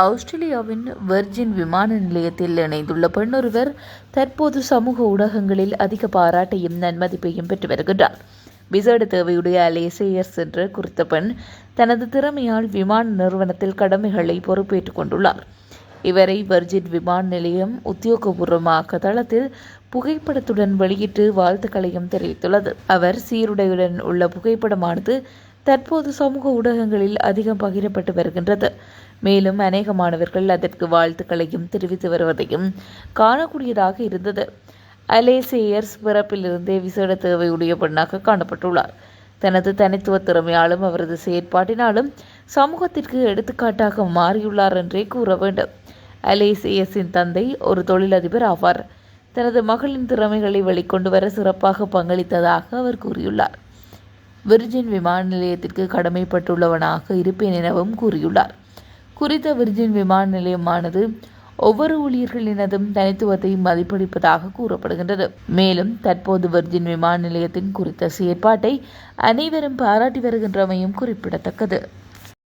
ஆஸ்திரேலியாவின் வெர்ஜின் விமான நிலையத்தில் இணைந்துள்ள பெண்ணொருவர் தற்போது சமூக ஊடகங்களில் அதிக பாராட்டையும் நன்மதிப்பையும் பெற்று வருகின்றார். விசேட தேவையுடைய அலேசேயர்ஸ் என்ற குறித்த பெண் தனது திறமையால் விமான நிறுவனத்தில் கடமைகளை பொறுப்பேற்றுக் கொண்டுள்ளார். இவரை வர்ஜின் விமான நிலையம் உத்தியோகபூர்வமாக தளத்தில் புகைப்படத்துடன் வெளியிட்டு வாழ்த்துக்களையும் தெரிவித்துள்ளது. அவர் சீருடையுடன் உள்ள புகைப்படமானது தற்போது சமூக ஊடகங்களில் அதிகம் பகிரப்பட்டு வருகின்றது. மேலும் அநேக மாணவர்கள் அதற்கு வாழ்த்துக்களையும் தெரிவித்து வருவதையும் காணக்கூடியதாக இருந்தது. அலேசேயர்ஸ் பிறப்பிலிருந்தே விசேட தேவையுடைய பெண்ணாக காணப்பட்டுள்ளார். தனது தனித்துவ திறமையாலும் அவரது செயற்பாட்டினாலும் சமூகத்திற்கு எடுத்துக்காட்டாக மாறியுள்ளார் என்றே கூற வேண்டும். அலேசியஸின் தந்தை ஒரு தொழிலதிபர் ஆவார். தனது மகளின் திறமைகளை வெளிக்கொண்டு வர சிறப்பாக பங்களித்ததாக அவர் கூறியுள்ளார். விர்ஜின் விமான நிலையத்திற்கு கடமைப்பட்டுள்ளவனாக இருப்பேன் எனவும் கூறியுள்ளார். குறித்த விர்ஜின் விமான நிலையமானது ஒவ்வொரு ஊழியர்களினதும் தனித்துவத்தை மதிப்பளிப்பதாக கூறப்படுகின்றது. மேலும் தற்போது விர்ஜின் விமான நிலையத்தின் குறித்த செயற்பாட்டை அனைவரும் பாராட்டி வருகின்றமையும் குறிப்பிடத்தக்கது.